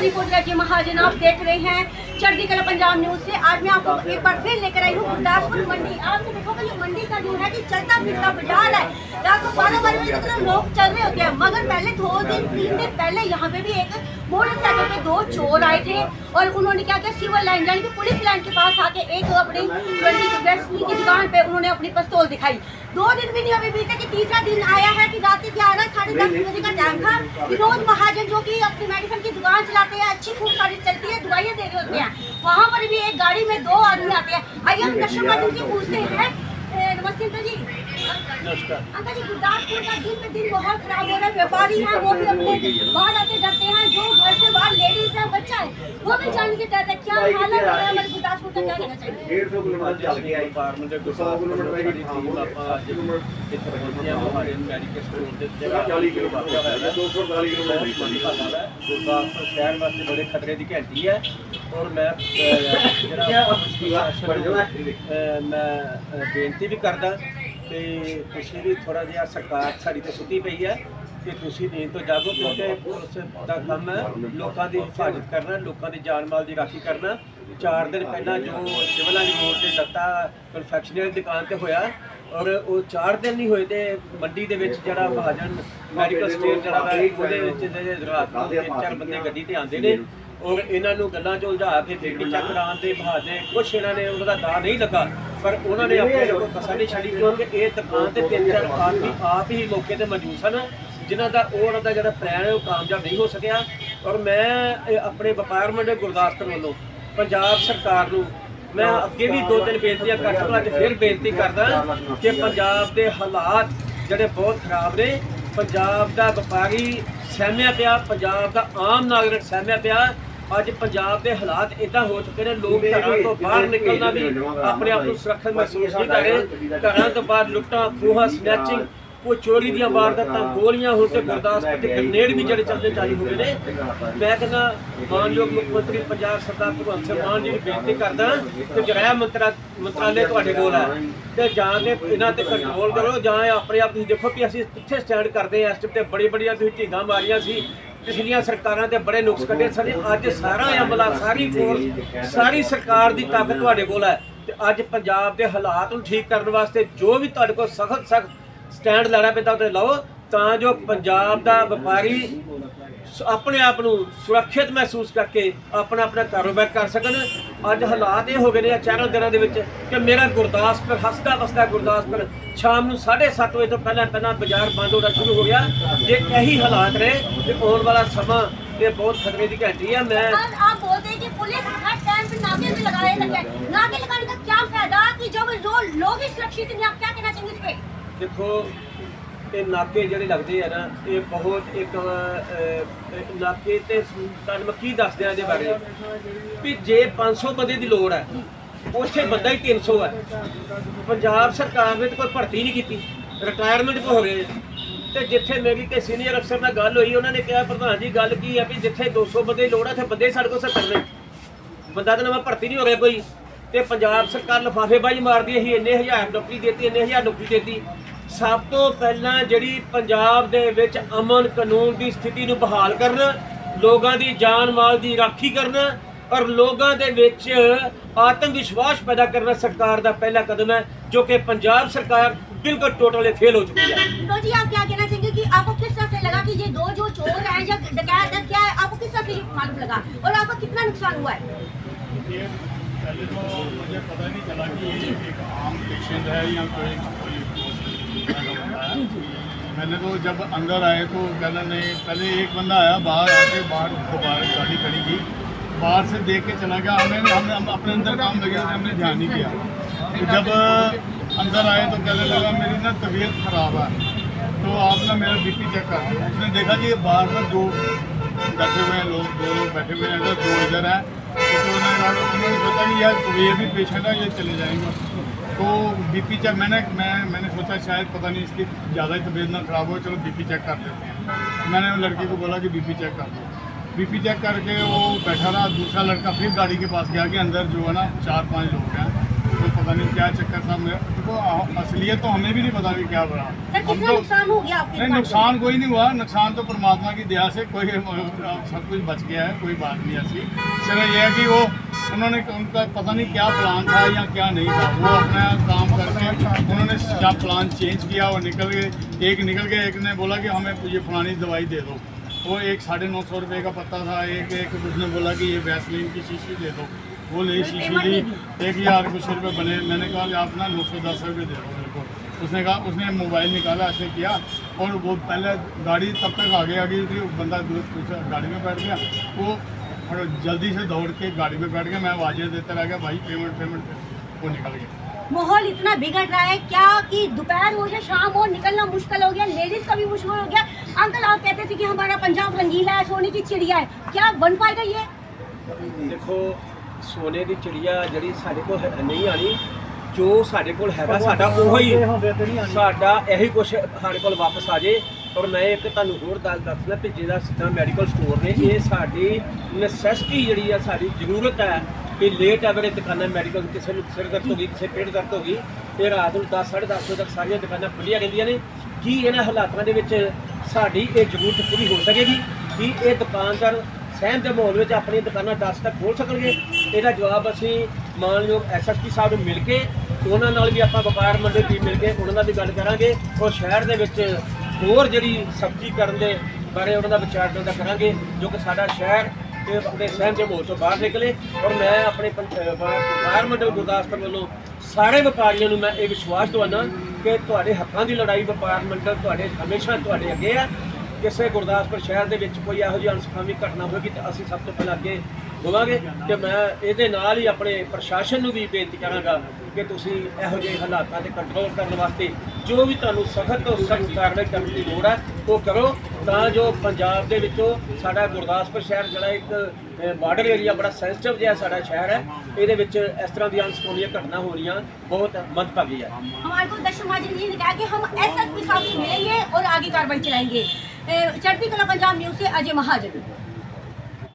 Report रखिए महाजन आप देख रहे हैं। चढ़ती कला पंजाब न्यूज़ से आज मैं आपको एक बार फिर लेकर आई हूँ गुरदासपुर मंडी। आपने देखोगे ये मंडी का जो है कि चलता फिरता बाज़ार है। रात को बारह बारह बजे तक लोग चल रहे होते हैं, मगर पहले दो दिन, तीन दिन पहले यहाँ पे भी एक मोटरसाइकिल पे दो चोर आए थे और उन्होंने क्या किया? सिविल लाइन, यानी कि पुलिस लाइन के पास आके एक अपनी ट्वेंटी की दुकान पे उन्होंने अपनी पिस्तौल दिखाई। दो दिन भी नहीं अभी बीते कि तीसरा दिन आया है कि रात ग्यारह साढ़े दस बजे का टाइम था। विनोद महाजन जो कि अपनी मेडिसिन की दुकान चलाते हैं, अच्छी खूब सारी चलती है, दवाइयाँ दे रहे होते हैं। वहाँ पर भी एक गाड़ी में दो आदमी आते हैं। आइए हम कस्टमर जिनसे पूछते हैं। नमस्ते जी। जी गुरदासपुर का दिन दिन बहुत खराब हो रहा है। व्यापारी वो भी अपने बाहर आके डरते हैं। जो घर से बाहर लेडीज़ है बच्चा है वो भी जान के डर है। क्या हालत हो रहा है? गुरदासपुर का? क्या कहना चाहिए? और मैं मैं बेनती भी करदा ਇੱਥੇ ਪਹੁੰਚੇ ਹਾਂ ਮੋਹਾਲੀ ਮੈਡੀਕਲ ਸਟੋਰ ਦੇ ਉੱਤੇ 40 ਕਿਲੋਮੀਟਰ ਹੈ 240 ਕਿਲੋਮੀਟਰ ਹੈ ਗੁਰਦਾਸਪੁਰ ਸ਼ਹਿਰ ਵਾਸਤੇ ਬੜੇ ਖਤਰੇ ਦੀ ਘੰਟੀ ਹੈ ਔਰ ਮੈਂ ਅਹ, ਜਿਹੜਾ ਅਹ, ਮੈਂ ਅਹ, ਬੇਨਤੀ ਵੀ ਕਰਦਾ ਤੇ ਤੁਸੀਂ ਵੀ ਥੋੜਾ ਜਿਹਾ ਸਰਕਾਰ ਸਾਡੀ ਤੇ ਸੁੱਤੀ ਪਈ ਹੈ ਕਿ ਤੁਸੀਂ ਨੀਂਦ ਤੋਂ ਜਾਗੋ ਕਿਉਂਕਿ ਪੁਲਿਸ ਦਾ ਕੰਮ ਹੈ ਲੋਕਾਂ ਦੀ ਹਿਫਾਜ਼ਤ ਕਰਨਾ ਲੋਕਾਂ ਦੀ ਜਾਨ ਮਾਲ ਦੀ ਰਾਖੀ ਕਰਨਾ। ਚਾਰ ਦਿਨ ਪਹਿਲਾਂ ਜੋ ਸਿਵਲ ਲਾਈਨ ਰੋਡ ਤੇ ਲੱਤਾ ਕਨਫੈਕਸ਼ਨਰੀ ਦੁਕਾਨ ਤੇ ਹੋਇਆ ਔਰ ਉਹ ਚਾਰ ਦਿਨ ਨਹੀਂ ਹੋਏ ਤੇ ਮੰਡੀ ਦੇ ਵਿੱਚ ਜਿਹੜਾ ਮਹਾਜਨ ਮੈਡੀਕਲ ਸਟੋਰ ਜਿਹੜਾ ਉਹਦੇ ਵਿੱਚ ਜਿਹੜੇ ਰਾਤ ਨੂੰ ਤਿੰਨ ਚਾਰ ਬੰਦੇ ਗੱਡੀ ਤੇ ਆਉਂਦੇ ਨੇ। ਔਰ ਇਹਨਾਂ ਨੂੰ ਗੱਲਾਂ 'ਚ ਉਲਝਾ ਕੇ ਬੇਟੀ ਚੱਕ ਕਰਾਉਣ ਦੇ ਬਹਾਦੇ ਕੁਛ ਇਹਨਾਂ ਨੇ ਉਹਨਾਂ ਦਾ ਦਾ ਨਹੀਂ ਲੱਗਾ, ਪਰ ਉਹਨਾਂ ਨੇ ਆਪਣੇ ਕੋਲ ਕਸਰ ਨਹੀਂ ਛੱਡੀ ਕਿਉਂਕਿ ਇਹ ਦੁਕਾਨ ਤੇ ਤਿੰਨ ਚਾਰ ਆਦਮੀ ਆਪ ਹੀ ਮੌਕੇ ਤੇ ਮੌਜੂਦ ਸਨ, ਜਿਨ੍ਹਾਂ ਦਾ ਉਹ ਉਹਨਾਂ ਦਾ ਜਿਹੜਾ ਪਲਾਨ ਹੈ ਉਹ ਕਾਮਯਾਬ ਨਹੀਂ ਹੋ ਸਕਿਆ। ਔਰ ਮੈਂ ਆਪਣੇ ਵਪਾਰ ਮੰਡੇ ਗੁਰਦਾਸਪੁਰ ਵੱਲੋਂ ਪੰਜਾਬ ਸਰਕਾਰ ਨੂੰ ਮੈਂ ਅੱਗੇ ਵੀ ਦੋ ਤਿੰਨ ਬੇਨਤੀਆਂ ਕਰ ਚੁੱਕਾ ਅੱਜ ਫਿਰ ਬੇਨਤੀ ਕਰਦਾ ਕਿ ਪੰਜਾਬ ਦੇ ਹਾਲਾਤ ਜਿਹੜੇ ਬਹੁਤ ਖਰਾਬ ਨੇ, ਪੰਜਾਬ ਦਾ ਵਪਾਰੀ ਸਹਿਮਿਆ ਪਿਆ, ਪੰਜਾਬ ਦਾ ਆਮ ਨਾਗਰਿਕ ਸਹਿਮਿਆ ਪਿਆ ਅੱਜ ਪੰਜਾਬ ਦੇ ਹਾਲਾਤ ਇਦਾਂ ਹੋ ਚੁੱਕੇ ਨੇ ਲੋਕ ਘਰਾਂ ਤੋਂ ਬਾਹਰ ਨਿਕਲਣਾ ਵੀ ਆਪਣੇ ਆਪ ਨੂੰ ਸੁਰੱਖਿਅਤ ਮਹਿਸੂਸ ਨਹੀਂ ਕਰ ਰਹੇ ਘਰਾਂ ਤੋਂ ਬਾਹਰ ਲੁੱਟਾਂ ਖੋਹਾਂ ਸਨੈਚਿੰਗ ਕੋਈ ਚੋਰੀ ਦੀਆਂ ਵਾਰਦਾਤਾਂ ਗੋਲੀਆਂ ਹੁਣ ਤੇ ਗੁਰਦਾਸਪੁਰ ਤੇ ਗ੍ਰਨੇਡ ਵੀ ਜਿਹੜੇ ਚੱਲਦੇ ਚਾਲੂ ਹੋ ਗਏ ਨੇ ਮੈਂ ਕਹਿੰਦਾ ਮਾਨਯੋਗ ਮੁੱਖ ਮੰਤਰੀ ਪੰਜਾਬ ਸਰਦਾਰ ਭਗਵੰਤ ਸਿੰਘ ਮਾਨ ਜੀ ਨੂੰ ਬੇਨਤੀ ਕਰਦਾ ਕਿ ਗ੍ਰਹਿ ਮੰਤਰਾ ਮੰਤਰਾਲੇ ਤੁਹਾਡੇ ਕੋਲ ਹੈ ਤੇ ਜਾਂ ਤੇ ਇਹਨਾਂ ਤੇ ਕੰਟਰੋਲ ਕਰੋ ਜਾਂ ਆਪਣੇ ਆਪ ਤੁਸੀਂ ਦੇਖੋ ਕਿ ਅਸੀਂ ਕਿੱਥੇ ਸਟੈਂਡ ਕਰਦੇ ਹਾਂ ਇਸ ਟਿਪ ਤੇ ਬੜੀ ਬੜੀਆਂ ਤੁਸੀਂ ਢੀਂਗਾਂ ਮਾਰੀਆਂ ਸੀ ਪਿਛਲੀਆਂ ਸਰਕਾਰਾਂ ਤੇ ਬੜੇ ਨੁਕਸ ਕੱਢੇ ਸਨ। ਅੱਜ ਸਾਰਾ ਅਮਲਾ ਸਾਰੀ ਫੋਰਸ ਸਾਰੀ ਸਰਕਾਰ ਦੀ ਤਾਕਤ ਤੁਹਾਡੇ ਕੋਲ ਹੈ। ਤੇ ਅੱਜ ਪੰਜਾਬ ਦੇ ਹਾਲਾਤ ਨੂੰ ਠੀਕ ਕਰਨ ਵਾਸਤੇ ਜੋ ਵੀ ਤੁਹਾਡੇ ਕੋਲ ਸਖਤ ਸਖਤ ਸਟੈਂਡ ਲੈਣਾ ਪੈਂਦਾ ਤੇ ਲਓ। ਤਾਂ ਜੋ ਪੰਜਾਬ ਦਾ ਵਪਾਰੀ ਆਪਣੇ ਆਪ ਨੂੰ ਸੁਰੱਖਿਅਤ ਮਹਿਸੂਸ ਕਰਕੇ ਆਪਣਾ ਆਪਣਾ ਕਾਰੋਬਾਰ ਕਰ ਸਕਣ ਅੱਜ ਹਾਲਾਤ ਇਹ ਹੋ ਗਏ ਨੇ ਆਹ ਚਾਰਾਂ ਦਿਨਾਂ ਦੇ ਵਿੱਚ ਕਿ ਮੇਰਾ ਗੁਰਦਾਸਪੁਰ ਹੱਸਦਾ ਵਸਦਾ ਗੁਰਦਾਸਪੁਰ ਸ਼ਾਮ ਨੂੰ 7:30 ਵਜੇ ਤੋਂ ਪਹਿਲਾਂ ਪਹਿਲਾਂ ਬਾਜ਼ਾਰ ਬੰਦ ਹੋਣਾ ਸ਼ੁਰੂ ਹੋ ਗਿਆ ਜੇ ਇਹੀ ਹਾਲਾਤ ਰਹੇ ਤੇ ਆਉਣ ਵਾਲਾ ਸਮਾਂ ਇਹ ਬਹੁਤ ਖਤਰੇ ਦੀ ਘੰਟੀ ਆ ਮੈਂ आज आप बोलते हैं कि पुलिस हर टाइम पे नाके भी लगाए लगे नाके लगाने का क्या फायदा कि जब जो लोग ही सुरक्षित नहीं आप क्या कहना चाहेंगे इस पे ਦੇਖੋ ਇਹ ਨਾਕੇ ਜਿਹੜੇ ਲੱਗਦੇ ਆ ਨਾ, ਇਹ ਬਹੁਤ ਇੱਕ ਨਾਕੇ ਤੇ ਤੁਹਾਨੂੰ ਮੈਂ ਕੀ ਦੱਸ ਦਿਆਂ ਇਹਦੇ ਬਾਰੇ। ਵੀ ਜੇ 500 ਬੰਦੇ ਦੀ ਲੋੜ ਹੈ ਉੱਥੇ ਬੰਦਾ ਹੀ 300 ਹੈ ਪੰਜਾਬ ਸਰਕਾਰ ਨੇ ਤਾਂ ਕੋਈ ਭਰਤੀ ਨਹੀਂ ਕੀਤੀ ਰਿਟਾਇਰਮੈਂਟ ਕੋ ਹੋ ਗਏ। ਤੇ ਜਿੱਥੇ ਮੇਰੀ ਤੇ ਸੀਨੀਅਰ ਅਫਸਰ ਨਾਲ ਗੱਲ ਹੋਈ, ਉਹਨਾਂ ਨੇ ਕਿਹਾ, ਪ੍ਰਧਾਨ ਜੀ, ਗੱਲ ਕੀ ਹੈ ਵੀ ਜਿੱਥੇ 200 ਬੰਦੇ ਦੀ ਲੋੜ ਹੈ ਉੱਥੇ ਬੰਦੇ ਸਾਡੇ ਕੋਲ 70 ਨੇ। ਬੰਦਾ ਤਾਂ ਨਵਾਂ ਭਰਤੀ ਨਹੀਂ ਹੋ ਰਿਹਾ ਕੋਈ। ਤੇ ਪੰਜਾਬ ਸਰਕਾਰ ਲਫਾਫੇਬਾਜ਼ੀ ਮਾਰਦੀ ਹੈ ਹੀ ਇੰਨੇ ਹਜ਼ਾਰ ਨੌਕਰੀ ਦੇਤੀ, ਇੰਨੇ ਹਜ਼ਾਰ ਨੌਕਰੀ ਦੇਤੀ। ਸਭ ਤੋਂ ਪਹਿਲਾਂ ਜਿਹੜੀ ਪੰਜਾਬ ਦੇ ਵਿੱਚ ਅਮਨ ਕਾਨੂੰਨ ਦੀ ਸਥਿਤੀ ਨੂੰ ਬਹਾਲ ਕਰਨਾ ਲੋਕਾਂ ਦੀ ਜਾਨ ਮਾਲ ਦੀ ਰਾਖੀ ਕਰਨਾ ਔਰ ਲੋਕਾਂ ਦੇ ਵਿੱਚ ਆਤਮ ਵਿਸ਼ਵਾਸ ਪੈਦਾ ਕਰਨਾ ਸਰਕਾਰ ਦਾ ਪਹਿਲਾ ਕਦਮ ਹੈ ਜੋ ਕਿ ਪੰਜਾਬ ਸਰਕਾਰ ਬਿਲਕੁਲ ਟੋਟਲੀ ਫੇਲ ਹੋ ਚੁੱਕੀ ਹੈ तो जी आप क्या कहना चाहेंगे कि आपको किस तरह से लगा कि ये दो जो चोर हैं या डकैत है क्या है आपको किस तरह से ये मालूम लगा और आपका कितना नुकसान हुआ है ये पहले तो मुझे पता नहीं चला कि ये एक आम पेशेंट है या कोई मैंने तो जब अंदर आए तो कहना नहीं, पहले एक बंदा आया, बाहर आके बाहर दोबारा गाड़ी खड़ी की। बाहर से देख के चला गया हमें हम अपने अंदर काम लगे हमने ध्यान नहीं किया। तो जब अंदर आए तो कहने लगा, मेरी ना तबीयत ख़राब है। तो आप ना मेरा बीपी चेक कर। उसने देखा कि बाहर में दो बैठे हुए हैं लोग, दो लोग बैठे हुए हैं, दो इधर है। तो उन्होंने सोचा कि यार, ये भी पेशेंट है, ये चले जाएँगे। तो बीपी चेक, मैंने, मैं, मैंने सोचा शायद पता नहीं इसकी ज़्यादा ही तबीयत ना ख़राब हो, चलो बीपी चेक कर देते हैं। मैंने वो लड़के को बोला कि बीपी चेक कर दो बीपी चेक करके वो बैठा रहा, दूसरा लड़का फिर गाड़ी के पास गया कि अंदर जो है ना चार पाँच लोग हैं। तो पता नहीं क्या चक्कर था मैं देखो असलियत तो हमें भी नहीं पता कि क्या बना। हम तो नुकसान हो गया आपके नहीं नुकसान कोई नहीं हुआ। नुकसान तो परमात्मा की दया से कोई सब कुछ बच गया है कोई बात नहीं ऐसी। सिर्फ़ यह है कि वो उन्होंने उनका पता नहीं क्या प्लान था या क्या नहीं था। वो अपना काम करके उन्होंने क्या प्लान चेंज किया और निकल गए। एक निकल गए एक ने बोला कि हमें ये फलानी दवाई दे दो। वो एक साढ़े नौ सौ रुपये का पत्ता था एक एक उसने बोला कि ये वैसलीन की शीशी दे दो। वो ले शीशी ली एक हज़ार कुछ रुपये बने। मैंने कहा कि आप ना नौ सौ दस रुपये दे दो मेरे को। उसने कहा उसने मोबाइल निकाला ऐसे किया और वो पहले गाड़ी तब तक आगे आ गई थी बंदा गाड़ी में बैठ गया वो और जल्दी से दौड़ के गाड़ी में बैठ गया। मैं आवाज़ें देता रह गया भाई पेमेंट पेमेंट वो निकल गया। माहौल इतना बिगड़ रहा है क्या कि दोपहर हो या शाम हो निकलना मुश्किल हो गया लेडीज़ का भी मुश्किल हो गया। अंकल आप कहते थे कि हमारा पंजाब रंगीला है सोने की चिड़िया है। क्या बन पाएगा ये? ਦੇਖੋ ਸੋਨੇ ਦੀ ਚਿੜੀਆ ਜਿਹੜੀ ਸਾਡੇ ਕੋਲ ਹੈ- ਨਹੀਂ ਆਣੀ ਜੋ ਸਾਡੇ ਕੋਲ ਹੈਗਾ ਸਾਡਾ ਉਹੋ ਹੀ ਸਾਡਾ ਇਹੀ ਕੁਝ ਸਾਡੇ ਕੋਲ ਵਾਪਸ ਆ ਜੇ। ਔਰ ਮੈਂ ਇੱਕ ਤੁਹਾਨੂੰ ਹੋਰ ਗੱਲ ਦੱਸਣਾ ਕਿ ਜਿਹੜਾ ਸਿੱਧਾ ਮੈਡੀਕਲ ਸਟੋਰ ਨੇ ਇਹ ਸਾਡੀ ਨੈਸੈਸਿਟੀ ਜਿਹੜੀ ਆ ਸਾਡੀ ਜ਼ਰੂਰਤ ਹੈ ਕਿ ਲੇਟ ਅਗਰ ਦੁਕਾਨਾਂ ਮੈਡੀਕਲ ਕਿਸੇ ਨੂੰ ਸਿਰ ਦਰਦ ਹੋ ਗਈ ਕਿਸੇ ਪੇਟ ਦਰਦ ਹੋ ਗਈ ਇਹ ਰਾਤ ਨੂੰ 10 10:30 ਵਜੇ ਤੱਕ ਸਾਰੀਆਂ ਦੁਕਾਨਾਂ ਖੁੱਲੀਆਂ ਰਹਿੰਦੀਆਂ ਨੇ। ਕੀ ਇਹਨਾਂ ਹਾਲਾਤਾਂ ਦੇ ਵਿੱਚ ਸਾਡੀ ਇਹ ਜ਼ਰੂਰਤ ਪੂਰੀ ਹੋ ਸਕੇਗੀ? ਕੀ ਇਹ ਦੁਕਾਨਦਾਰ ਸਹਿਮ ਦੇ ਮਾਹੌਲ ਵਿੱਚ ਆਪਣੀ ਦੁਕਾਨਾਂ 10 ਤੱਕ ਖੋਲ ਸਕਣਗੇ? ਇਹਦਾ ਜਵਾਬ ਅਸੀਂ ਮਾਨਯੋਗ ਐਸਐਸਪੀ ਸਾਹਿਬ ਨੂੰ ਮਿਲ ਕੇ, ਉਹਨਾਂ ਨਾਲ ਵੀ ਆਪਾਂ ਵਪਾਰ ਮੰਡਲ ਦੀ ਮਿਲ ਕੇ ਉਹਨਾਂ ਨਾਲ ਵੀ ਗੱਲ ਕਰਾਂਗੇ। ਔਰ ਸ਼ਹਿਰ ਦੇ ਵਿੱਚ ਹੋਰ ਜਿਹੜੀ ਸਬਜ਼ੀ ਕਰਨ ਦੇ ਬਾਰੇ ਉਹਨਾਂ ਦਾ ਵਿਚਾਰ ਵਟਾਂਦਰਾ ਕਰਾਂਗੇ, ਜੋ ਕਿ ਸਾਡਾ ਸ਼ਹਿਰ ਤੇ ਆਪਣੇ ਸਹਿਮ ਦੇ ਮਾਹੌਲ ਤੋਂ ਬਾਹਰ ਨਿਕਲੇ। ਔਰ ਮੈਂ ਆਪਣੇ ਪੰਚ- ਵਪਾਰ ਮੰਡਲ ਗੁਰਦਾਸਪੁਰ ਵੱਲੋਂ ਸਾਰੇ ਵਪਾਰੀਆਂ ਨੂੰ ਮੈਂ ਇਹ ਵਿਸ਼ਵਾਸ ਦਵਾਨਾ ਕਿ ਤੁਹਾਡੇ ਹੱਕਾਂ ਦੀ ਲੜਾਈ ਵਪਾਰ ਮੰਡਲ ਤੁਹਾਡੇ ਹਮੇਸ਼ਾ ਤੁਹਾਡੇ ਅੱਗੇ ਆ। ਕਿਸੇ ਗੁਰਦਾਸਪੁਰ ਸ਼ਹਿਰ ਦੇ ਵਿੱਚ ਕੋਈ ਇਹੋ ਜਿਹੀ ਅਨਸਖਾਮੀ ਘਟਨਾ ਹੋਵੇਗੀ ਤਾਂ ਅਸੀਂ ਸਭ ਤੋਂ ਪਹਿਲਾਂ ਅੱਗੇ ਹੋਵਾਂਗੇ ਕਿ ਮੈਂ ਇਹਦੇ ਨਾਲ ਹੀ ਆਪਣੇ ਪ੍ਰਸ਼ਾਸਨ ਨੂੰ ਵੀ ਬੇਨਤੀ ਕਰਾਂਗਾ ਕਿ ਤੁਸੀਂ ਇਹੋ ਜਿਹੇ ਹਾਲਾਤਾਂ ਤੇ ਕੰਟਰੋਲ ਕਰਨ ਵਾਸਤੇ ਜੋ ਵੀ ਤੁਹਾਨੂੰ ਸਖਤ ਤੋਂ ਸਖਤ ਕਾਰਵਾਈ ਕਰਨ ਦੀ ਲੋੜ ਹੈ ਉਹ ਕਰੋ ਤਾਂ ਜੋ ਪੰਜਾਬ ਦੇ ਵਿੱਚੋਂ ਸਾਡਾ ਗੁਰਦਾਸਪੁਰ ਸ਼ਹਿਰ ਜਿਹੜਾ ਇੱਕ ਬਾਰਡਰ ਏਰੀਆ ਬੜਾ ਸੈਂਸਿਟਿਵ ਜਿਹਾ ਸਾਡਾ ਸ਼ਹਿਰ ਹੈ ਇਹਦੇ ਵਿੱਚ ਇਸ ਤਰ੍ਹਾਂ ਦੀਆਂ ਅਨਸਖਾਮੀਆਂ ਘਟਨਾ ਹੋਣੀਆਂ ਬਹੁਤ ਮੰਦਭਾਗੀ ਹੈ हमारे को दर्शन महाजन जी ने कहा कि हम एस एस पी साहब से मिलेंगे और आगे कार्रवाई चलाएंगे ਚੜ੍ਹਦੀ ਕਲਾ ਪੰਜਾਬ ਨਿਊਜ਼ ਤੇ ਅਜੇ ਮਹਾਜਨ।